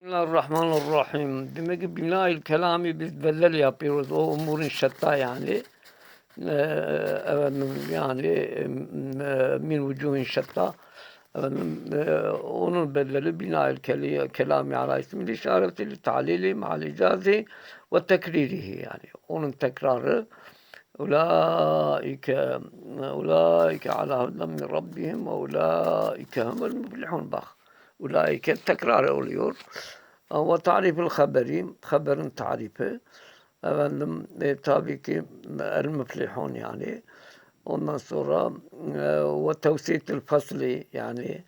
Bismillahirrahmanirrahim. Demek ki bina kelami biz bellel yapıyoruz. O umurun şetta yani. Ee, efendim yani e, min vücuhin şetta. Efendim, e, onun bedeli bina kelami ala ismi işareti li talili ma'al icazi ve tekririhi yani. Onun tekrarı Ulaike ulaike ala hudan min rabbihim ve ulaike humul muflihun. Bak. Ulaike tekrar oluyor. Ve tarifil haberi, haberin tarifi. Efendim e, tabii ki el müflihun yani. Ondan sonra e, ve tevsitil fasli yani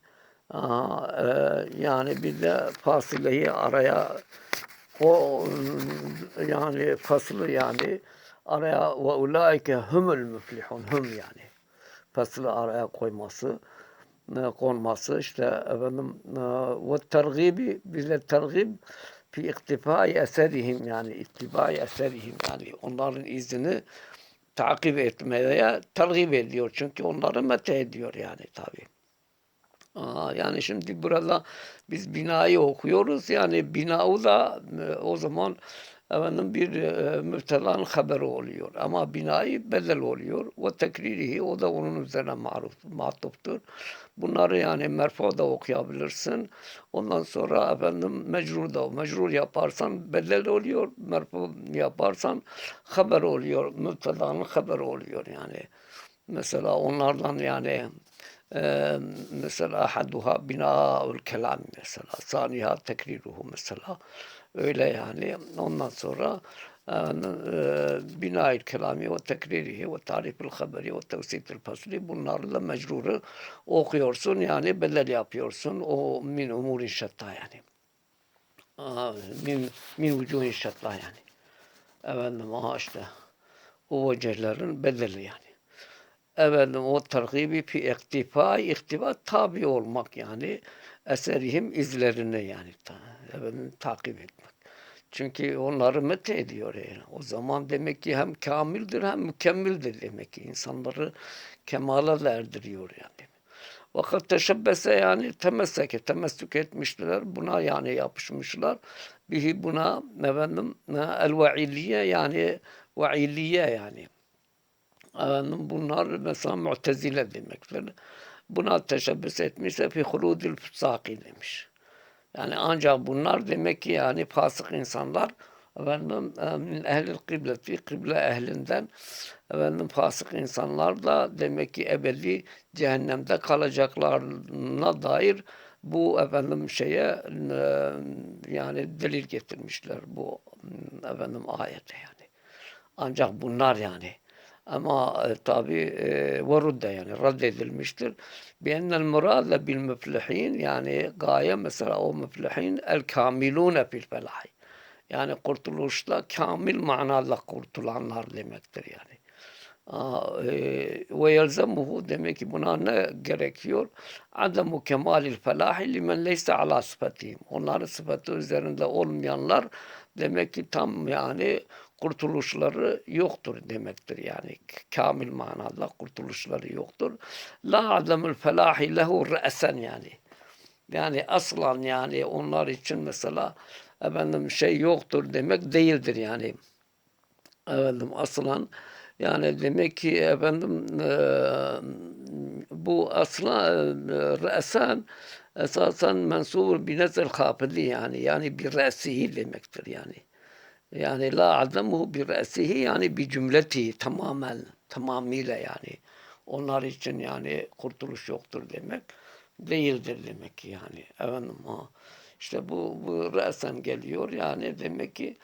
aha, e, yani bir de fasileyi araya o yani faslı yani araya ve ulaike humul müflihun hum yani faslı araya koyması konması işte efendim ve tergibi bize tergib fi iktifai eserihim yani ittibai eserihim yani onların izini takip etmeye tergib ediyor. Çünkü onları mete ediyor yani tabi. Aa, yani şimdi burada biz binayı okuyoruz. Yani binayı da e, o zaman efendim bir e, müftelanın haberi oluyor. Ama binayı bedel oluyor. Ve tekririhi o da onun üzerine maruf, matuftur. Bunları yani merfu da okuyabilirsin. Ondan sonra efendim mecrur da mecrur yaparsan bedel oluyor. Merfu yaparsan haber oluyor. Müftelanın haberi oluyor yani. Mesela onlardan yani e, mesela ahaduha bina'ul kelam mesela saniha tekriruhu mesela. Öyle yani. Ondan sonra e, bina'il kelami ve tekririhi ve tarifil haberi ve tevsitil fasli bunlarla mecruru okuyorsun yani bedel yapıyorsun. O min umurin şetta yani. Min, min vücuhin şetta yani. Efendim aha işte o vecehlerin bedeli yani efendim o tergibi fi iktifa, iktifa tabi olmak yani eserihim izlerine yani ta, efendim, takip etmek. Çünkü onları mete ediyor yani. O zaman demek ki hem kamildir hem mükemmildir demek ki insanları kemala erdiriyor yani. Vakat teşebbese yani temesseke, temessük etmişler. Buna yani yapışmışlar. Bihi buna efendim el vailiye yani vailiye yani. Efendim bunlar mesela mu'tezile demektir. Buna teşebbüs etmişse fi huludil fısaki demiş. Yani ancak bunlar demek ki yani fasık insanlar efendim min ehlil kıbleti kıble ehlinden efendim fasık insanlar da demek ki ebedi cehennemde kalacaklarına dair bu efendim şeye e, yani delil getirmişler bu efendim ayete yani. Ancak bunlar yani ama e, tabi e, varudde yani reddedilmiştir. Biennel murade bil müflihin yani gaye mesela o müflihin el kamilune fil felahi. Yani kurtuluşta kamil manada kurtulanlar demektir yani. E, ve yelzemuhu demek ki buna ne gerekiyor? Ademu kemalil felahi limen leyse ala sıfatihim. Onların sıfatı üzerinde olmayanlar demek ki tam yani kurtuluşları yoktur demektir yani. Kamil manada kurtuluşları yoktur. La ademül felahi lehu re'sen yani. Yani aslan yani onlar için mesela efendim şey yoktur demek değildir yani. Efendim aslan yani demek ki efendim e, bu aslan e, re'sen esasen mensubur binezel hafidi yani yani bir re'sihi demektir yani. Yani la ademuhu bir re'sihi yani bir cümleti tamamen tamamıyla yani. Onlar için yani kurtuluş yoktur demek değildir demek ki yani. Efendim ha. İşte bu, bu resen geliyor yani demek ki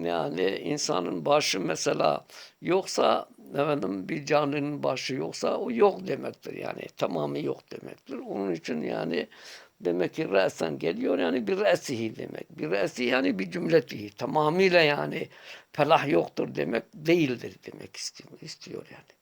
yani insanın başı mesela yoksa efendim bir canlının başı yoksa o yok demektir yani tamamı yok demektir. Onun için yani demek ki resen geliyor yani bir resihi demek. Bir resi yani bir cümletihi tamamıyla yani felah yoktur demek değildir demek istiyor, istiyor yani.